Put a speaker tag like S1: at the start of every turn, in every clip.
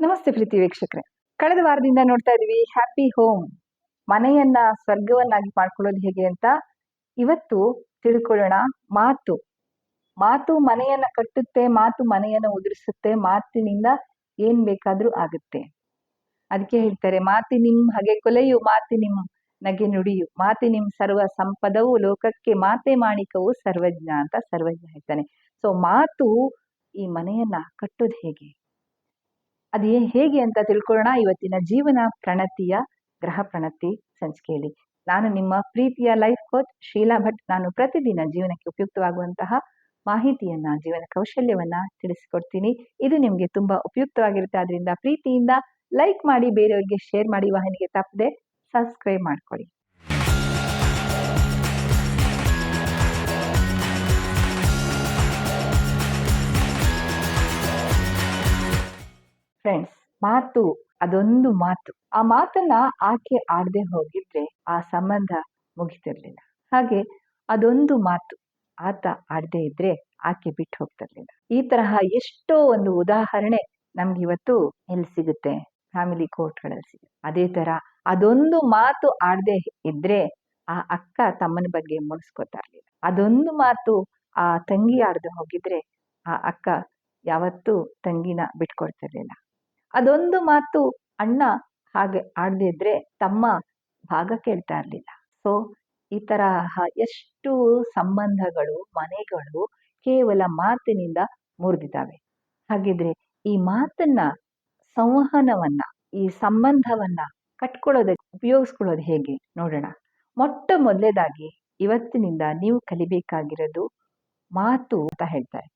S1: ನಮಸ್ತೆ ಪ್ರೀತಿ ವೀಕ್ಷಕರೇ. ಕಳೆದ ವಾರದಿಂದ ನೋಡ್ತಾ ಇದೀವಿ ಹ್ಯಾಪಿ ಹೋಮ್ ಮನೆಯನ್ನ ಸ್ವರ್ಗವನ್ನಾಗಿ ಮಾಡ್ಕೊಳ್ಳೋದು ಹೇಗೆ ಅಂತ ಇವತ್ತು ತಿಳ್ಕೊಳ್ಳೋಣ. ಮಾತು. ಮಾತು ಮನೆಯನ್ನ ಕಟ್ಟುತ್ತೆ, ಮಾತು ಮನೆಯನ್ನ ಉದುರಿಸುತ್ತೆ, ಮಾತಿನಿಂದ ಏನ್ ಬೇಕಾದ್ರೂ ಆಗುತ್ತೆ. ಅದಕ್ಕೆ ಹೇಳ್ತಾರೆ ಮಾತಿ ನಿಮ್ ಹಾಗೆ ಕೊಲೆಯು ಮಾತಿ ನಿಮ್ ನಗೆ ನುಡಿಯು. ಮಾತಿ ನಿಮ್ ಸರ್ವ ಸಂಪದವು ಲೋಕಕ್ಕೆ, ಮಾತೆ ಮಾಣಿಕವು ಸರ್ವಜ್ಞ ಅಂತ ಸರ್ವಜ್ಞ ಹೇಳ್ತಾನೆ. ಸೊ ಮಾತು ಈ ಮನೆಯನ್ನ ಕಟ್ಟೋದು ಹೇಗೆ? ಅದೇ ಹೇಗೆ ಅಂತ ತಿಳ್ಕೊಳ್ಳೋಣ. ಇವತ್ತಿನ ಜೀವನ ಪ್ರಣತಿಯ ಗ್ರಹ ಪ್ರಣತಿ ಸಂಚಿಕೆಯಲ್ಲಿ. ನಾನು ನಿಮ್ಮ ಪ್ರೀತಿಯ ಲೈಫ್ ಕೋಚ್ ಶೀಲಾ ಭಟ್. ನಾನು ಪ್ರತಿದಿನ ಜೀವನಕ್ಕೆ ಉಪಯುಕ್ತವಾಗುವಂತಹ ಮಾಹಿತಿಯನ್ನ, ಜೀವನ ಕೌಶಲ್ಯವನ್ನ ತಿಳಿಸಿಕೊಡ್ತೀನಿ. ಇದು ನಿಮ್ಗೆ ತುಂಬಾ ಉಪಯುಕ್ತವಾಗಿರುತ್ತೆ. ಅದರಿಂದ ಪ್ರೀತಿಯಿಂದ ಲೈಕ್ ಮಾಡಿ, ಬೇರೆಯವರಿಗೆ ಶೇರ್ ಮಾಡಿ, ವಾಹಿನಿಗೆ ತಪ್ಪದೆ ಸಬ್ಸ್ಕ್ರೈಬ್ ಮಾಡ್ಕೊಳ್ಳಿ. ಫ್ರೆಂಡ್ಸ್ ಮಾತು, ಅದೊಂದು ಮಾತು. ಆ ಮಾತನ್ನ ಆಕೆ ಆಡದೆ ಹೋಗಿದ್ರೆ ಆ ಸಂಬಂಧ ಮುಗಿತಿರ್ಲಿಲ್ಲ. ಹಾಗೆ ಅದೊಂದು ಮಾತು ಆತ ಆಡದೆ ಇದ್ರೆ ಆಕೆ ಬಿಟ್ಟು ಹೋಗ್ತಿರ್ಲಿಲ್ಲ. ಈ ತರಹ ಎಷ್ಟೋ ಒಂದು ಉದಾಹರಣೆ ನಮ್ಗೆ ಇವತ್ತು ಎಲ್ಲಿ ಸಿಗುತ್ತೆ. ಫ್ಯಾಮಿಲಿ ಕೋರ್ಟ್ಗಳಲ್ಲಿ ಸಿಗುತ್ತೆ. ಅದೇ ತರ ಅದೊಂದು ಮಾತು ಆಡದೆ ಇದ್ರೆ ಆ ಅಕ್ಕ ತಮ್ಮನ ಬಗ್ಗೆ ಮುನ್ಸ್ಕೊತಾ ಇರ್ಲಿಲ್ಲ. ಅದೊಂದು ಮಾತು ಆ ತಂಗಿ ಆಡದೆ ಹೋಗಿದ್ರೆ ಆ ಅಕ್ಕ ಯಾವತ್ತೂ ತಂಗಿನ ಬಿಟ್ಕೊಡ್ತಿರ್ಲಿಲ್ಲ. ಅದೊಂದು ಮಾತು ಅಣ್ಣ ಹಾಗೆ ಆಡದಿದ್ರೆ ತಮ್ಮ ಭಾಗ ಕೇಳ್ತಾ ಇರಲಿಲ್ಲ. ಸೊ ಈ ತರಹ ಎಷ್ಟು ಸಂಬಂಧಗಳು, ಮನೆಗಳು ಕೇವಲ ಮಾತಿನಿಂದ ಮುರಿದಿದ್ದಾವೆ. ಹಾಗಿದ್ರೆ ಈ ಮಾತನ್ನ, ಸಂವಹನವನ್ನ, ಈ ಸಂಬಂಧವನ್ನ ಕಟ್ಕೊಳ್ಳೋದಕ್ಕೆ, ಉಪಯೋಗಿಸ್ಕೊಳ್ಳೋದು ಹೇಗೆ ನೋಡೋಣ. ಮೊಟ್ಟ ಮೊದಲೇದಾಗಿ ಇವತ್ತಿನಿಂದ ನೀವು ಕಲಿಬೇಕಾಗಿರೋದು ಮಾತು ಅಂತ ಹೇಳ್ತಾರೆ.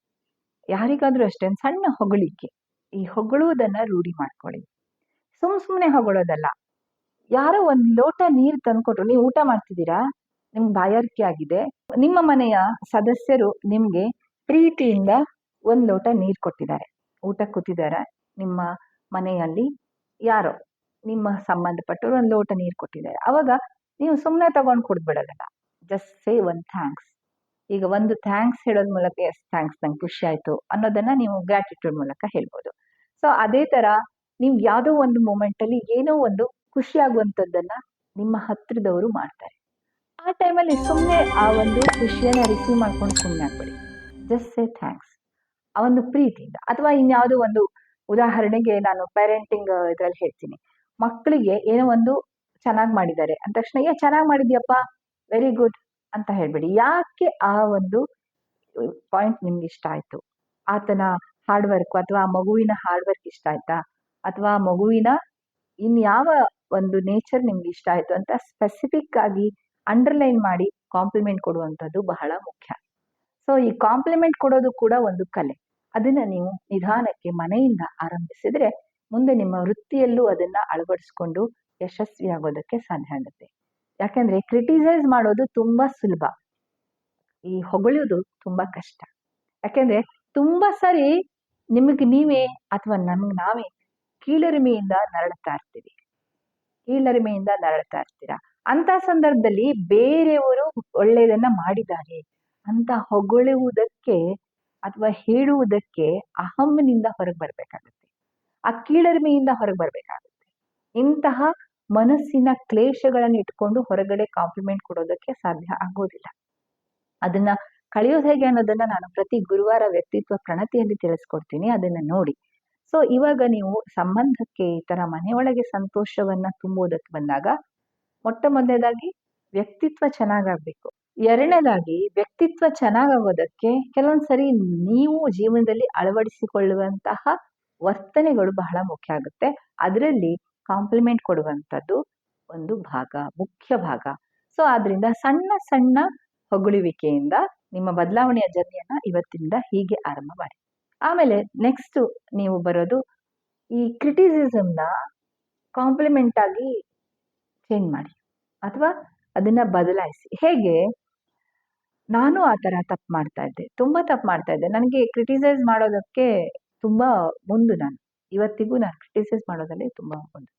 S1: ಯಾರಿಗಾದ್ರೂ ಅಷ್ಟೇ, ಸಣ್ಣ ಹೊಗಳಿಕೆ. ಈ ಹೊಗಳುವುದನ್ನ ರೂಢಿ ಮಾಡ್ಕೊಳ್ಳಿ. ಸುಮ್ ಸುಮ್ಮನೆ ಹೊಗಳೋದಲ್ಲ. ಯಾರೋ ಒಂದ್ ಲೋಟ ನೀರು ತಂದ್ಕೊಟ್ರು, ನೀವು ಊಟ ಮಾಡ್ತಿದ್ದೀರಾ? ನಿಮ್ಗೆ ಬಾಯಾರಿಕೆ ಆಗಿದೆ. ನಿಮ್ಮ ಮನೆಯ ಸದಸ್ಯರು ನಿಮ್ಗೆ ಪ್ರೀತಿಯಿಂದ ಒಂದ್ ಲೋಟ ನೀರು ಕೊಟ್ಟಿದ್ದಾರೆ. ಊಟ ಕೂತಿದ್ದಾರೆ? ನಿಮ್ಮ ಮನೆಯಲ್ಲಿ ಯಾರೋ, ನಿಮ್ಮ ಸಂಬಂಧಪಟ್ಟರು ಒಂದು ಲೋಟ ನೀರು ಕೊಟ್ಟಿದ್ದಾರೆ. ಅವಾಗ ನೀವು ಸುಮ್ಮನೆ ತಗೊಂಡು ಕುಡ್ದ್ಬಿಡೋದಲ್ಲ. ಜಸ್ಟ್ ಸೇ ಒನ್ ಥ್ಯಾಂಕ್ಸ್ ಈಗ ಒಂದು ಥ್ಯಾಂಕ್ಸ್ ಹೇಳೋದ್ ಮೂಲಕ ಎಸ್ ಥ್ಯಾಂಕ್ಸ್ ನಂಗೆ ಖುಷಿ ಆಯ್ತು ಅನ್ನೋದನ್ನ ನೀವು ಗ್ರ್ಯಾಟಿಟ್ಯೂಡ್ ಮೂಲಕ ಹೇಳ್ಬೋದು. ಸೊ ಅದೇ ತರ ನೀವು ಯಾವುದೋ ಒಂದು ಮೂಮೆಂಟ್ ಅಲ್ಲಿ ಏನೋ ಒಂದು ಖುಷಿ ಆಗುವಂಥದ್ದನ್ನ ನಿಮ್ಮ ಹತ್ರದವರು ಮಾಡ್ತಾರೆ. ಆ ಟೈಮಲ್ಲಿ ಸುಮ್ಮನೆ ಆ ಒಂದು ಖುಷಿಯನ್ನ ರಿಸೀವ್ ಮಾಡ್ಕೊಂಡು ಸುಮ್ಮನೆ ಆಗ್ಬೇಡಿ. ಜಸ್ಟ್ ಸೇ ಥ್ಯಾಂಕ್ಸ್ ಆ ಒಂದು ಪ್ರೀತಿಯಿಂದ. ಅಥವಾ ಇನ್ಯಾವುದೋ ಒಂದು ಉದಾಹರಣೆಗೆ ನಾನು ಪೇರೆಂಟಿಂಗ್ ಇದರಲ್ಲಿ ಹೇಳ್ತೀನಿ. ಮಕ್ಕಳಿಗೆ ಏನೋ ಒಂದು ಚೆನ್ನಾಗಿ ಮಾಡಿದ್ದಾರೆ. ಅಂದ ತಕ್ಷಣ ಏ, ಚೆನ್ನಾಗಿ ಮಾಡಿದ್ಯಪ್ಪ ವೆರಿ ಗುಡ್ ಅಂತ ಹೇಳ್ಬೇಡಿ. ಯಾಕೆ ಆ ಒಂದು ಪಾಯಿಂಟ್ ನಿಮ್ಗೆ ಇಷ್ಟ ಆಯ್ತು? ಆತನ ಹಾರ್ಡ್ ವರ್ಕ್ ಅಥವಾ ಆ ಮಗುವಿನ ಹಾರ್ಡ್ ವರ್ಕ್ ಇಷ್ಟ ಆಯ್ತಾ? ಅಥವಾ ಮಗುವಿನ ಇನ್ಯಾವ ಒಂದು ನೇಚರ್ ನಿಮ್ಗೆ ಇಷ್ಟ ಆಯ್ತು ಅಂತ ಸ್ಪೆಸಿಫಿಕ್ ಆಗಿ ಅಂಡರ್ಲೈನ್ ಮಾಡಿ ಕಾಂಪ್ಲಿಮೆಂಟ್ ಕೊಡುವಂಥದ್ದು ಬಹಳ ಮುಖ್ಯ. ಸೊ ಈ ಕಾಂಪ್ಲಿಮೆಂಟ್ ಕೊಡೋದು ಕೂಡ ಒಂದು ಕಲೆ. ಅದನ್ನ ನೀವು ನಿಧಾನಕ್ಕೆ ಮನೆಯಿಂದ ಆರಂಭಿಸಿದ್ರೆ ಮುಂದೆ ನಿಮ್ಮ ವೃತ್ತಿಯಲ್ಲೂ ಅದನ್ನ ಅಳವಡಿಸ್ಕೊಂಡು ಯಶಸ್ವಿಯಾಗೋದಕ್ಕೆ ಸಾಧ್ಯ ಆಗುತ್ತೆ. ಯಾಕಂದ್ರೆ ಕ್ರಿಟಿಸೈಸ್ ಮಾಡೋದು ತುಂಬಾ ಸುಲಭ. ಈ ಹೊಗಳೋದು ತುಂಬಾ ಕಷ್ಟ. ಯಾಕೆಂದ್ರೆ ತುಂಬಾ ಸರಿ ನಿಮಗೆ ನೀವೇ ಅಥವಾ ನಮ್ಗೆ ನಾವೇ ಕೀಳರಿಮೆಯಿಂದ ನರಳುತ್ತಾ ಇರ್ತೀವಿ. ಕೀಳರಿಮೆಯಿಂದ ನರಳುತ್ತಾ ಇರ್ತೀರಾ? ಅಂತ ಸಂದರ್ಭದಲ್ಲಿ ಬೇರೆಯವರು ಒಳ್ಳೆಯದನ್ನ ಮಾಡಿದ್ದಾರೆ. ಅಂತ ಹೊಗಳುವುದಕ್ಕೆ ಅಥವಾ ಹೇಳುವುದಕ್ಕೆ ಅಹಮ್ಮನಿಂದ ಹೊರಗೆ ಬರಬೇಕಾಗುತ್ತೆ. ಆ ಕೀಳರಿಮೆಯಿಂದ ಹೊರಗೆ ಬರಬೇಕಾಗುತ್ತೆ. ಇಂತಹ ಮನಸ್ಸಿನ ಕ್ಲೇಶಗಳನ್ನು ಇಟ್ಕೊಂಡು ಹೊರಗಡೆ ಕಾಂಪ್ಲಿಮೆಂಟ್ ಕೊಡೋದಕ್ಕೆ ಸಾಧ್ಯ ಆಗೋದಿಲ್ಲ. ಅದನ್ನ ಕಳೆಯೋದು ಹೇಗೆ ಅನ್ನೋದನ್ನ ನಾನು ಪ್ರತಿ ಗುರುವಾರ ವ್ಯಕ್ತಿತ್ವ ಪ್ರಣತಿಯಲ್ಲಿ ತಿಳಿಸ್ಕೊಡ್ತೀನಿ, ಅದನ್ನ ನೋಡಿ. ಸೊ ಇವಾಗ ನೀವು ಸಂಬಂಧಕ್ಕೆ ಈ ತರ ಮನೆಯೊಳಗೆ ಸಂತೋಷವನ್ನ ತುಂಬುವುದಕ್ಕೆ ಬಂದಾಗ ಮೊಟ್ಟ ಮೊದಲನೇದಾಗಿ ವ್ಯಕ್ತಿತ್ವ ಚೆನ್ನಾಗಾಗಬೇಕು. ಎರಡನೇದಾಗಿ, ವ್ಯಕ್ತಿತ್ವ ಚೆನ್ನಾಗಾಗೋದಕ್ಕೆ ಕೆಲವೊಂದ್ಸರಿ ನೀವು ಜೀವನದಲ್ಲಿ ಅಳವಡಿಸಿಕೊಳ್ಳುವಂತಹ ವರ್ತನೆಗಳು ಬಹಳ ಮುಖ್ಯ ಆಗುತ್ತೆ. ಅದರಲ್ಲಿ ಕಾಂಪ್ಲಿಮೆಂಟ್ ಕೊಡುವಂಥದ್ದು ಒಂದು ಭಾಗ, ಮುಖ್ಯ ಭಾಗ. ಸೊ ಆದ್ರಿಂದ ಸಣ್ಣ ಸಣ್ಣ ಹೊಗಳುವಿಕೆಯಿಂದ ನಿಮ್ಮ ಬದಲಾವಣೆಯ ಜರ್ನಿಯನ್ನ ಇವತ್ತಿನಿಂದ ಹೀಗೆ ಆರಂಭ ಮಾಡಿ ಆಮೇಲೆ ನೆಕ್ಸ್ಟ್ ನೀವು ಬರೋದು ಈ ಕ್ರಿಟಿಸಿಸಮ್ನ ಕಾಂಪ್ಲಿಮೆಂಟ್ ಆಗಿ ಚೇಂಜ್ ಮಾಡಿ ಅಥವಾ ಅದನ್ನ ಬದಲಾಯಿಸಿ. ಹೇಗೆ? ನಾನು ಆ ಥರ ತಪ್ಪು ಮಾಡ್ತಾ ಇದ್ದೆ, ತುಂಬ ತಪ್ಪು ಮಾಡ್ತಾ ಇದ್ದೆ. ನನಗೆ ಕ್ರಿಟಿಸೈಸ್ ಮಾಡೋದಕ್ಕೆ ತುಂಬ ಮುಂದು ನಾನು. ಇವತ್ತಿಗೂ ನಾನು ಕ್ರಿಟಿಸೈಸ್ ಮಾಡೋದಲ್ಲೇ ತುಂಬ ಮುಂದು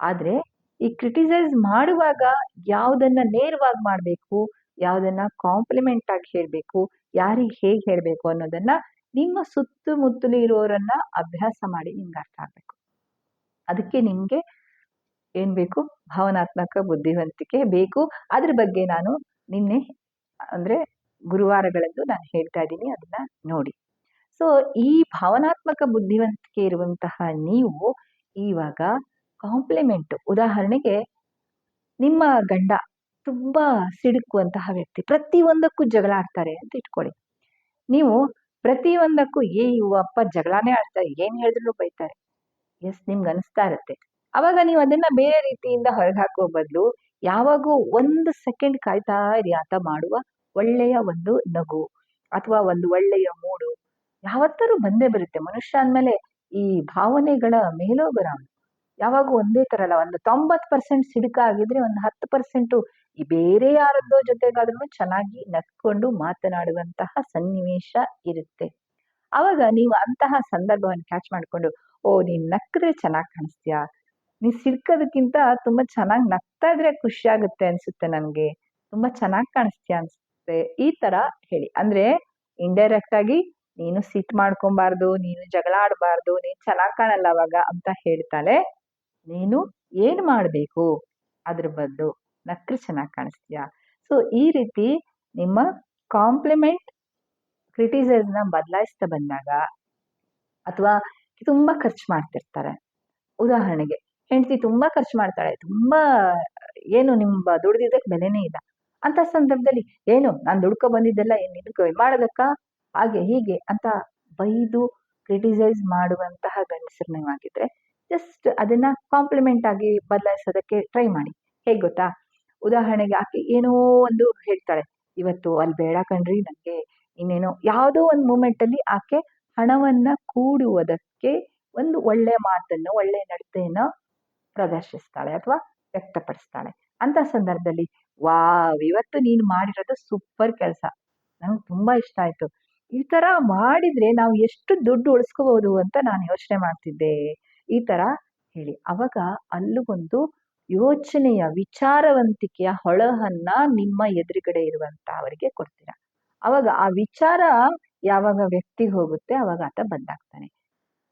S1: ಆದರೆ ಈ ಕ್ರಿಟಿಸೈಸ್ ಮಾಡುವಾಗ ಯಾವುದನ್ನು ನೇರವಾಗಿ ಮಾಡಬೇಕು ಯಾವುದನ್ನ ಕಾಂಪ್ಲಿಮೆಂಟ್ ಆಗಿ ಹೇಳಬೇಕು, ಯಾರಿಗೆ ಹೇಗೆ ಹೇಳಬೇಕು ಅನ್ನೋದನ್ನ ನಿಮ್ಮ ಸುತ್ತಮುತ್ತಲು ಇರೋರನ್ನ ಅಭ್ಯಾಸ ಮಾಡಿ ನಿಮ್ಗೆ ಅರ್ಥ ಆಗಬೇಕು. ಅದಕ್ಕೆ ನಿಮಗೆ ಏನು ಬೇಕು? ಭಾವನಾತ್ಮಕ ಬುದ್ಧಿವಂತಿಕೆ ಬೇಕು. ಅದ್ರ ಬಗ್ಗೆ ನಾನು ನಿನ್ನೆ, ಅಂದರೆ ಗುರುವಾರಗಳಂದು ನಾನು ಹೇಳ್ತಾ ಇದ್ದೀನಿ, ಅದನ್ನ ನೋಡಿ. ಸೊ ಈ ಭಾವನಾತ್ಮಕ ಬುದ್ಧಿವಂತಿಕೆ ಇರುವಂತಹ ನೀವು ಇವಾಗ ಕಾಂಪ್ಲಿಮೆಂಟ್ ಉದಾಹರಣೆಗೆ ನಿಮ್ಮ ಗಂಡ ತುಂಬಾ ಸಿಡುಕುವಂತಹ ವ್ಯಕ್ತಿ. ಪ್ರತಿಯೊಂದಕ್ಕೂ ಜಗಳ ಆಡ್ತಾರೆ ಅಂತ ಇಟ್ಕೊಳ್ಳಿ. ನೀವು ಪ್ರತಿಯೊಂದಕ್ಕೂ, ಏ ಇವು ಅಪ್ಪ ಜಗಳಾನೇ ಆಡ್ತಾರೆ, ಏನ್ ಹೇಳಿದ್ರು ಬೈತಾರೆ. ಎಸ್ ನಿಮ್ಗೆ ಅನಿಸ್ತಾ ಇರುತ್ತೆ. ಅವಾಗ ನೀವು ಅದನ್ನ ಬೇರೆ ರೀತಿಯಿಂದ ಹೊರಗೆ ಹಾಕೋ ಬದಲು ಯಾವಾಗೂ ಒಂದು ಸೆಕೆಂಡ್ ಕಾಯ್ತಾ ಇರಿ ಆತ ಮಾಡುವ ಒಳ್ಳೆಯ ಒಂದು ನಗು ಅಥವಾ ಒಂದು ಒಳ್ಳೆಯ ಮೂಡು ಯಾವತ್ತರೂ ಬಂದೇ ಬರುತ್ತೆ. ಮನುಷ್ಯ ಅಂದಮೇಲೆ ಈ ಭಾವನೆಗಳ ಮೇಲೋಗರ ಯಾವಾಗೂ ಒಂದೇ ತರ ಅಲ್ಲ ಒಂದು ತೊಂಬತ್ತು ಪರ್ಸೆಂಟ್ ಸಿಡುಕ ಆಗಿದ್ರೆ ಒಂದು ಹತ್ತು ಪರ್ಸೆಂಟು ಈ ಬೇರೆ ಯಾರದ್ದೋ ಜೊತೆಗಾದ್ರೂ ಚೆನ್ನಾಗಿ ನಕ್ಕೊಂಡು ಮಾತನಾಡುವಂತಹ ಸನ್ನಿವೇಶ ಇರುತ್ತೆ. ಅವಾಗ ನೀವು ಅಂತಹ ಸಂದರ್ಭವನ್ನು ಕ್ಯಾಚ್ ಮಾಡ್ಕೊಂಡು, ಓ, ನೀನ್ ನಕ್ಕಿದ್ರೆ ಚೆನ್ನಾಗಿ ಕಾಣಿಸ್ತೀಯಾ? ನೀ ಸಿಡ್ಕೋದಕ್ಕಿಂತ ತುಂಬಾ ಚೆನ್ನಾಗಿ ನಗ್ತಾ ಇದ್ರೆ ಖುಷಿ ಆಗುತ್ತೆ ಅನ್ಸುತ್ತೆ ನನ್ಗೆ. ತುಂಬಾ ಚೆನ್ನಾಗಿ ಕಾಣಿಸ್ತೀಯ ಅನ್ಸುತ್ತೆ? ಈ ತರ ಹೇಳಿ. ಅಂದ್ರೆ ಇಂಡೈರೆಕ್ಟ್ ಆಗಿ ನೀನು ಸಿಟ್ ಮಾಡ್ಕೊಬಾರ್ದು, ನೀನು ಜಗಳ ಆಡಬಾರ್ದು, ನೀನ್ ಚೆನ್ನಾಗಿ ಕಾಣಲ್ಲ ಅವಾಗ ಅಂತ ಹೇಳ್ತಾಳೆ. ನೀನು ಏನು ಮಾಡಬೇಕು? ಅದ್ರ ಬದಲು ನಕ್ರೆ ಚೆನ್ನಾಗಿ ಕಾಣಿಸ್ತೀಯಾ? ಸೊ ಈ ರೀತಿ ನಿಮ್ಮ ಕಾಂಪ್ಲಿಮೆಂಟ್ ಕ್ರಿಟಿಸೈಸ್ನ ಬದಲಾಯಿಸ್ತಾ ಬಂದಾಗ ಅಥವಾ ತುಂಬಾ ಖರ್ಚು ಮಾಡ್ತಿರ್ತಾರೆ. ಉದಾಹರಣೆಗೆ, ಹೆಂಡತಿ ತುಂಬಾ ಖರ್ಚು ಮಾಡ್ತಾಳೆ, ತುಂಬಾ ಏನು ನಿಮ್ಮ ದುಡ್ದಿದ್ದಕ್ಕೆ ಬೆಲೆನೇ ಇಲ್ಲ. ಅಂತ ಸಂದರ್ಭದಲ್ಲಿ, ಏನು ನಾನು ದುಡ್ಕೊ ಬಂದಿದ್ದೆಲ್ಲ ಏನು ನಿನಗೆ ಮಾಡೋದಕ್ಕ? ಹಾಗೆ ಹೀಗೆ ಅಂತ ಬೈದು ಕ್ರಿಟಿಸೈಸ್ ಮಾಡುವಂತಹ ಗಂಡಸರು ನೀವಾಗಿದ್ರೆ ಜಸ್ಟ್ ಅದನ್ನ ಕಾಂಪ್ಲಿಮೆಂಟ್ ಆಗಿ ಬದಲಾಯಿಸೋದಕ್ಕೆ ಟ್ರೈ ಮಾಡಿ. ಹೇಗೆ ಗೊತ್ತಾ? ಉದಾಹರಣೆಗೆ ಆಕೆ ಏನೋ ಒಂದು ಹೇಳ್ತಾಳೆ, ಇವತ್ತು ಅಲ್ಲಿ ಬೇಡ ಕಣ್ರಿ ನನಗೆ ಇನ್ನೇನೋ ಯಾವುದೋ ಒಂದು ಮೂಮೆಂಟ್ ಅಲ್ಲಿ ಆಕೆ ಹಣವನ್ನ ಕೂಡುವುದಕ್ಕೆ ಒಂದು ಒಳ್ಳೆ ಮಾತನ್ನು, ಒಳ್ಳೆ ನಡತೆಯನ್ನು ಪ್ರದರ್ಶಿಸ್ತಾಳೆ ಅಥವಾ ವ್ಯಕ್ತಪಡಿಸ್ತಾಳೆ. ಅಂತ ಸಂದರ್ಭದಲ್ಲಿ, ವಾವ್, ಇವತ್ತು ನೀನು ಮಾಡಿರೋದು ಸೂಪರ್ ಕೆಲಸ. ನಂಗೆ ತುಂಬಾ ಇಷ್ಟ ಆಯ್ತು. ಈ ತರ ಮಾಡಿದ್ರೆ ನಾವು ಎಷ್ಟು ದುಡ್ಡು ಉಳಿಸ್ಕೋಬಹುದು ಅಂತ ನಾನು ಯೋಚನೆ ಮಾಡ್ತಿದ್ದೆ. ಈ ತರ ಹೇಳಿ. ಅವಾಗ ಅಲ್ಲೊಂದು ಯೋಚನೆಯ ವಿಚಾರವಂತಿಕೆಯ ಹೊಳಹನ್ನ ನಿಮ್ಮ ಎದುರುಗಡೆ ಇರುವಂತ ಅವರಿಗೆ ಕೊಡ್ತೀರಾ. ಅವಾಗ ಆ ವಿಚಾರ ಯಾವಾಗ ವ್ಯಕ್ತಿಗೆ ಹೋಗುತ್ತೆ ಅವಾಗ ಆತ ಬದಲಾಗ್ತಾನೆ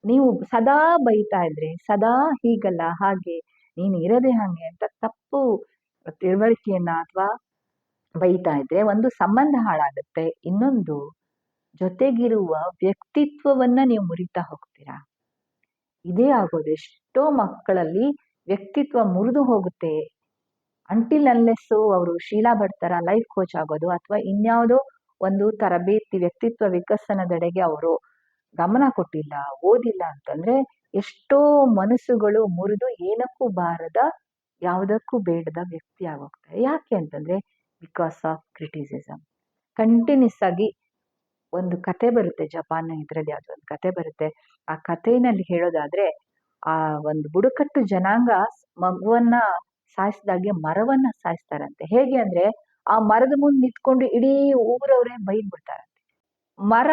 S1: ನೀವು ಸದಾ ಬೈತಾ ಇದ್ರೆ, ಸದಾ ಹೀಗಲ್ಲ, ಹಾಗೆ, ನೀನು ಇರದೆ ಹಾಗೆ ಅಂತ ತಪ್ಪು ತಿಳುವಳಿಕೆಯನ್ನ ಅಥವಾ ಬೈತಾ ಇದ್ರೆ ಒಂದು ಸಂಬಂಧ ಹಾಳಾಗುತ್ತೆ. ಇನ್ನೊಂದು ಜೊತೆಗಿರುವ ವ್ಯಕ್ತಿತ್ವವನ್ನ ನೀವು ಮುರಿತಾ ಹೋಗ್ತೀರಾ? ಇದೇ ಆಗೋದು. ಎಷ್ಟೋ ಮಕ್ಕಳಲ್ಲಿ ವ್ಯಕ್ತಿತ್ವ ಮುರಿದು ಹೋಗುತ್ತೆ. ಅಂಟಿಲ್ ಅನ್ಲೆಸ್ಸು ಅವರು ಶೀಲಾ ಬರ್ತಾರ ಲೈಫ್ ಕೋಚ್ ಆಗೋದು ಅಥವಾ ಇನ್ಯಾವುದೋ ಒಂದು ತರಬೇತಿ, ವ್ಯಕ್ತಿತ್ವ ವಿಕಸನದೆಡೆಗೆ ಅವರು ಗಮನ ಕೊಟ್ಟಿಲ್ಲ, ಓದಿಲ್ಲ ಅಂತಂದ್ರೆ ಎಷ್ಟೋ ಮನಸ್ಸುಗಳು ಮುರಿದು ಏನಕ್ಕೂ ಬಾರದ, ಯಾವುದಕ್ಕೂ ಬೇಡದ ವ್ಯಕ್ತಿ ಆಗೋಗ್ತಾರೆ. ಯಾಕೆ ಅಂತಂದ್ರೆ ಬಿಕಾಸ್ ಆಫ್ ಕ್ರಿಟಿಸಿಸಮ್ ಕಂಟಿನ್ಯೂಸ್ ಆಗಿ ಒಂದು ಕತೆ ಬರುತ್ತೆ ಜಪಾನ್ ಇದರಲ್ಲಿ ಯಾವುದೋ ಒಂದು ಕತೆ ಬರುತ್ತೆ. ಆ ಕಥೆನಲ್ಲಿ ಹೇಳೋದಾದ್ರೆ, ಆ ಒಂದು ಬುಡಕಟ್ಟು ಜನಾಂಗ ಮಗುವನ್ನ ಸಾಯಿಸಿದಾಗೆ ಮರವನ್ನ ಸಾಯಿಸ್ತಾರಂತೆ. ಹೇಗೆ ಅಂದ್ರೆ, ಆ ಮರದ ಮುಂದೆ ನಿಂತ್ಕೊಂಡು ಇಡೀ ಊರವರೇ ಬೈದ್ ಬಿಡ್ತಾರಂತೆ ಮರ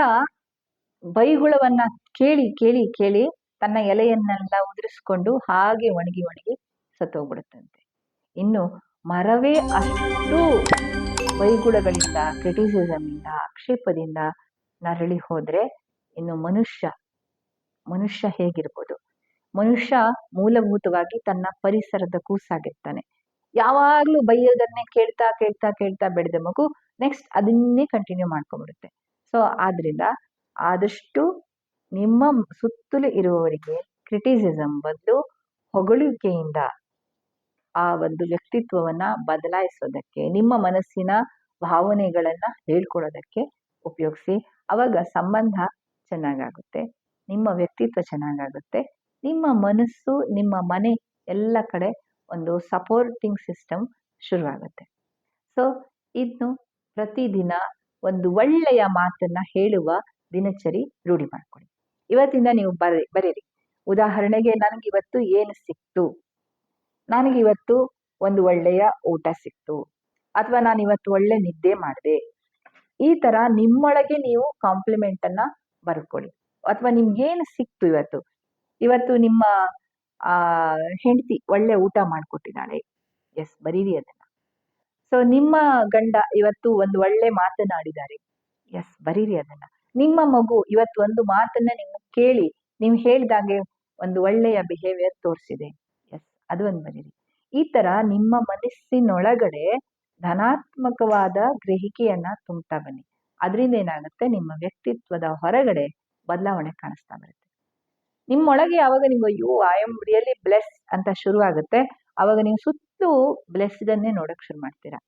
S1: ಬೈಗುಳವನ್ನ ಕೇಳಿ ಕೇಳಿ ಕೇಳಿ ತನ್ನ ಎಲೆಯನ್ನೆಲ್ಲ ಉದುರಿಸ್ಕೊಂಡು ಹಾಗೆ ಒಣಗಿ ಒಣಗಿ ಸತ್ತೋಗ್ಬಿಡುತ್ತಂತೆ. ಇನ್ನು ಮರವೇ ಅಷ್ಟು ಬೈಗುಳಗಳಿಂದ ಕ್ರಿಟಿಸಿಸಮ್ ಇಂದ, ಆಕ್ಷೇಪದಿಂದ ನರಳಿ ಹೋದ್ರೆ ಇನ್ನು ಮನುಷ್ಯ ಮನುಷ್ಯ ಹೇಗಿರ್ಬೋದು? ಮನುಷ್ಯ ಮೂಲಭೂತವಾಗಿ ತನ್ನ ಪರಿಸರದ ಕೂಸಾಗಿರ್ತಾನೆ. ಯಾವಾಗ್ಲೂ ಬೈಯೋದನ್ನೇ ಕೇಳ್ತಾ ಕೇಳ್ತಾ ಕೇಳ್ತಾ ಬೆಳೆದ ಮಗು ನೆಕ್ಸ್ಟ್ ಅದನ್ನೇ ಕಂಟಿನ್ಯೂ ಮಾಡ್ಕೊಂಡ್ಬಿಡುತ್ತೆ. ಸೊ ಆದ್ರಿಂದ ಆದಷ್ಟು ನಿಮ್ಮ ಸುತ್ತಲೂ ಇರುವವರಿಗೆ ಕ್ರಿಟಿಸಿಸಮ್ ಬದಲು ಹೊಗಳಿಕೆಯಿಂದ ಆ ಒಂದು ವ್ಯಕ್ತಿತ್ವವನ್ನ ಬದಲಾಯಿಸೋದಕ್ಕೆ, ನಿಮ್ಮ ಮನಸ್ಸಿನ ಭಾವನೆಗಳನ್ನ ಹೇಳ್ಕೊಡೋದಕ್ಕೆ ಉಪಯೋಗಿಸಿ. ಅವಾಗ ಸಂಬಂಧ ಚೆನ್ನಾಗಾಗುತ್ತೆ, ನಿಮ್ಮ ವ್ಯಕ್ತಿತ್ವ ಚೆನ್ನಾಗಾಗುತ್ತೆ, ನಿಮ್ಮ ಮನಸ್ಸು, ನಿಮ್ಮ ಮನೆ ಎಲ್ಲ ಕಡೆ ಒಂದು ಸಪೋರ್ಟಿಂಗ್ ಸಿಸ್ಟಮ್ ಶುರುವಾಗುತ್ತೆ. ಸೊ ಇದನ್ನು ಪ್ರತಿದಿನ ಒಂದು ಒಳ್ಳೆಯ ಮಾತನ್ನ ಹೇಳುವ ದಿನಚರಿ ರೂಢಿ ಮಾಡ್ಕೊಳ್ಳಿ. ಇವತ್ತಿಂದ ನೀವು ಬರಿ, ಬರೀರಿ. ಉದಾಹರಣೆಗೆ ನನಗಿವತ್ತು ಏನು ಸಿಕ್ತು? ನನಗಿವತ್ತು ಒಂದು ಒಳ್ಳೆಯ ಊಟ ಸಿಕ್ತು. ಅಥವಾ ನಾನು ಇವತ್ತು ಒಳ್ಳೆ ನಿದ್ದೆ ಮಾಡಿದೆ. ಈ ತರ ನಿಮ್ಮೊಳಗೆ ನೀವು ಕಾಂಪ್ಲಿಮೆಂಟ್ ಅನ್ನ ಬರ್ಕೊಳ್ಳಿ. ಅಥವಾ ನಿಮ್ಗೇನು ಸಿಕ್ತು ಇವತ್ತು? ಇವತ್ತು ನಿಮ್ಮ, ಆ, ಹೆಂಡತಿ ಒಳ್ಳೆ ಊಟ ಮಾಡ್ಕೊಟ್ಟಿದ್ದಾಳೆ. ಎಸ್ ಬರೀರಿ ಅದನ್ನ. ಸೊ ನಿಮ್ಮ ಗಂಡ ಇವತ್ತು ಒಂದು ಒಳ್ಳೆ ಮಾತನಾಡಿದ್ದಾರೆ. ಎಸ್ ಬರೀರಿ ಅದನ್ನ. ನಿಮ್ಮ ಮಗು ಇವತ್ತು ಒಂದು ಮಾತನ್ನ ನೀವು ಕೇಳಿ, ನೀವು ಹೇಳಿದಾಗೆ ಒಂದು ಒಳ್ಳೆಯ ಬಿಹೇವಿಯರ್ ತೋರಿಸಿದೆ. ಎಸ್ ಅದು ಒಂದು ಬರೀರಿ. ಈ ತರ ನಿಮ್ಮ ಮನಸ್ಸಿನೊಳಗಡೆ ಧನಾತ್ಮಕವಾದ ಗ್ರಹಿಕೆಯನ್ನ ತುಂಬ್ತಾ ಬನ್ನಿ. ಅದರಿಂದ ಏನಾಗುತ್ತೆ? ನಿಮ್ಮ ವ್ಯಕ್ತಿತ್ವದ ಹೊರಗಡೆ ಬದಲಾವಣೆ ಕಾಣಿಸ್ತಾ ಬರುತ್ತೆ. ನಿಮ್ಮೊಳಗೆ ಯಾವಾಗ ನೀವು you I am really bless ಅಂತ ಶುರು ಆಗುತ್ತೆ ಅವಾಗ ನೀವು ಸುತ್ತಲೂ ಬ್ಲೆಸ್ಡನ್ನೇ ನೋಡಕ್ ಶುರು ಮಾಡ್ತೀರಾ.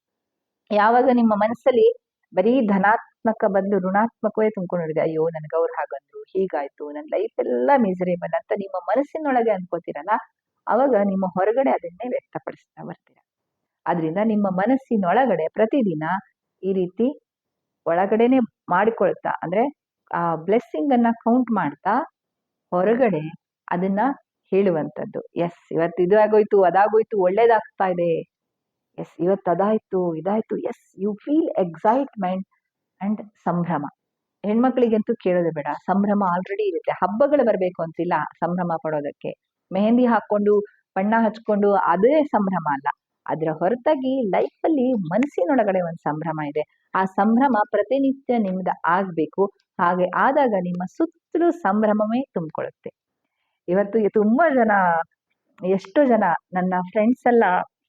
S1: ಯಾವಾಗ ನಿಮ್ಮ ಮನಸ್ಸಲ್ಲಿ ಬರೀ ಧನಾತ್ಮಕ ಬದಲು ಋಣಾತ್ಮಕವೇ ತುಂಬ್ಕೊಂಡಿದೆ ಅಯ್ಯೋ, ನನಗೆ ಅವ್ರು ಹಾಗಂದ್ರು, ಹೀಗಾಯ್ತು ನನ್ನ ಲೈಫ್ ಎಲ್ಲ ಮಿಸರೇಬಲ್ ಅಂತ ನಿಮ್ಮ ಮನಸ್ಸಿನೊಳಗೆ ಅನ್ಕೋತೀರಲ್ಲ, ಅವಾಗ ನಿಮ್ಮ ಹೊರಗಡೆ ಅದನ್ನೇ ವ್ಯಕ್ತಪಡಿಸ್ತಾ ಬರ್ತೀರ. ಆದ್ರಿಂದ ನಿಮ್ಮ ಮನಸ್ಸಿನೊಳಗಡೆ ಪ್ರತಿದಿನ ಈ ರೀತಿ ಒಳಗಡೆನೆ ಮಾಡಿಕೊಳ್ತಾ, ಅಂದ್ರೆ ಆ ಬ್ಲೆಸ್ಸಿಂಗನ್ನು ಕೌಂಟ್ ಮಾಡ್ತಾ ಹೊರಗಡೆ ಅದನ್ನ ಹೇಳುವಂಥದ್ದು. ಎಸ್ ಇವತ್ತು ಇದು ಆಗೋಯ್ತು, ಅದಾಗೋಯ್ತು, ಒಳ್ಳೇದಾಗ್ತಾ ಇದೆ. ಎಸ್ ಇವತ್ತು ಅದಾಯ್ತು, ಇದಾಯ್ತು. Yes you feel excitement and ಸಂಭ್ರಮ. ಹೆಣ್ಮಕ್ಳಿಗಂತೂ ಕೇಳೋದೇ ಬೇಡ. ಸಂಭ್ರಮ ಆಲ್ರೆಡಿ ಇರುತ್ತೆ. ಹಬ್ಬಗಳು ಬರಬೇಕು ಅಂತಿಲ್ಲ ಸಂಭ್ರಮ ಪಡೋದಕ್ಕೆ. ಮೆಹಂದಿ ಹಾಕೊಂಡು ಬಣ್ಣ ಹಚ್ಕೊಂಡು, ಅದೇ ಸಂಭ್ರಮ ಅಲ್ಲ. ಅದರ ಹೊರತಾಗಿ ಲೈಫಲ್ಲಿ ಮನಸ್ಸಿನೊಳಗಡೆ ಒಂದು ಸಂಭ್ರಮ ಇದೆ. ಆ ಸಂಭ್ರಮ ಪ್ರತಿನಿತ್ಯ ನಿಮ್ದು ಆಗಬೇಕು. ಹಾಗೆ ಆದಾಗ ನಿಮ್ಮ ಸುತ್ತಲೂ ಸಂಭ್ರಮವೇ ತುಂಬಿಕೊಳ್ಳುತ್ತೆ ಇವತ್ತು ತುಂಬಾ ಜನ, ಎಷ್ಟೋ ಜನ ನನ್ನ ಫ್ರೆಂಡ್ಸ್ ಎಲ್ಲ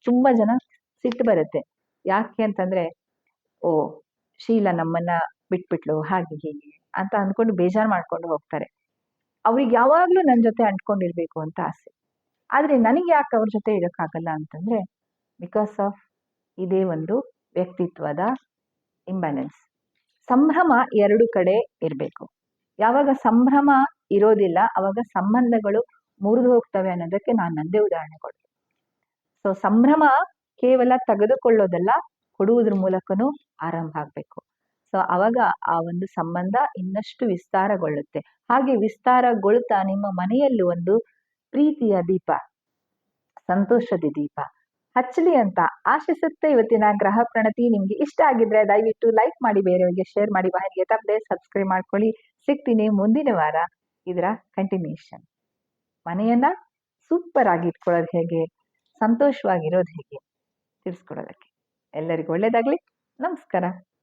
S1: ತುಂಬಾ ಜನ ಸಿಟ್ಟು ಬರುತ್ತೆ. ಯಾಕೆ ಅಂತಂದ್ರೆ, ಓ, ಶೀಲ ನಮ್ಮನ್ನ ಬಿಟ್ಬಿಟ್ಲು, ಹಾಗೆ ಹೀಗೆ ಅಂತ ಅಂದ್ಕೊಂಡು ಬೇಜಾರು ಮಾಡ್ಕೊಂಡು ಹೋಗ್ತಾರೆ. ಅವ್ರಿಗೆ ಯಾವಾಗ್ಲೂ ನನ್ನ ಜೊತೆ ಅಂಟ್ಕೊಂಡಿರ್ಬೇಕು ಅಂತ ಆಸೆ. ಆದ್ರೆ ನನಗೆ ಯಾಕೆ ಅವ್ರ ಜೊತೆ ಇರೋಕ್ಕಾಗಲ್ಲ ಅಂತಂದ್ರೆ ಬಿಕಾಸ್ ಆಫ್ ಇದೇ ಒಂದು ವ್ಯಕ್ತಿತ್ವದ ಇಂಬ್ಯಾಲೆನ್ಸ್ ಸಂಭ್ರಮ ಎರಡು ಕಡೆ ಇರಬೇಕು. ಯಾವಾಗ ಸಂಭ್ರಮ ಇರೋದಿಲ್ಲ, ಅವಾಗ ಸಂಬಂಧಗಳು ಮುರಿದು ಹೋಗ್ತವೆ ಅನ್ನೋದಕ್ಕೆ ನಾನು ನಂದೇ ಉದಾಹರಣೆ ಕೊಡ್ತೀನಿ. ಸೊ ಸಂಭ್ರಮ ಕೇವಲ ತೆಗೆದುಕೊಳ್ಳೋದಲ್ಲ, ಕೊಡುವುದ್ರ ಮೂಲಕನೂ ಆರಂಭ ಆಗಬೇಕು. ಸೊ ಅವಾಗ ಆ ಒಂದು ಸಂಬಂಧ ಇನ್ನಷ್ಟು ವಿಸ್ತಾರಗೊಳ್ಳುತ್ತೆ. ಹಾಗೆ ವಿಸ್ತಾರಗೊಳ್ತಾ ನಿಮ್ಮ ಮನೆಯಲ್ಲಿ ಒಂದು ಪ್ರೀತಿಯ ದೀಪ, ಸಂತೋಷದ ದೀಪ ಹಚ್ಚಲಿ ಅಂತ ಆಶಿಸುತ್ತೆ. ಇವತ್ತಿನ ಗ್ರಹ ಪ್ರಣತಿ ನಿಮ್ಗೆ ಇಷ್ಟ ಆಗಿದ್ರೆ ದಯವಿಟ್ಟು ಲೈಕ್ ಮಾಡಿ, ಬೇರೆಯವರಿಗೆ ಶೇರ್ ಮಾಡಿ ವಾಹಿನಿಗೆ ತಪ್ಪದೆ ಸಬ್ಸ್ಕ್ರೈಬ್ ಮಾಡ್ಕೊಳ್ಳಿ. ಸಿಗ್ತೀನಿ ಮುಂದಿನ ವಾರ. ಇದರ ಕಂಟಿನ್ಯೂಷನ್ ಮನೆಯನ್ನ ಸೂಪರ್ ಆಗಿ ಇಟ್ಕೊಳ್ಳೋದು ಹೇಗೆ? ಸಂತೋಷವಾಗಿರೋದು ಹೇಗೆ? ತಿಳಿಸ್ಕೊಡೋದಕ್ಕೆ. ಎಲ್ಲರಿಗೂ ಒಳ್ಳೇದಾಗ್ಲಿ. ನಮಸ್ಕಾರ.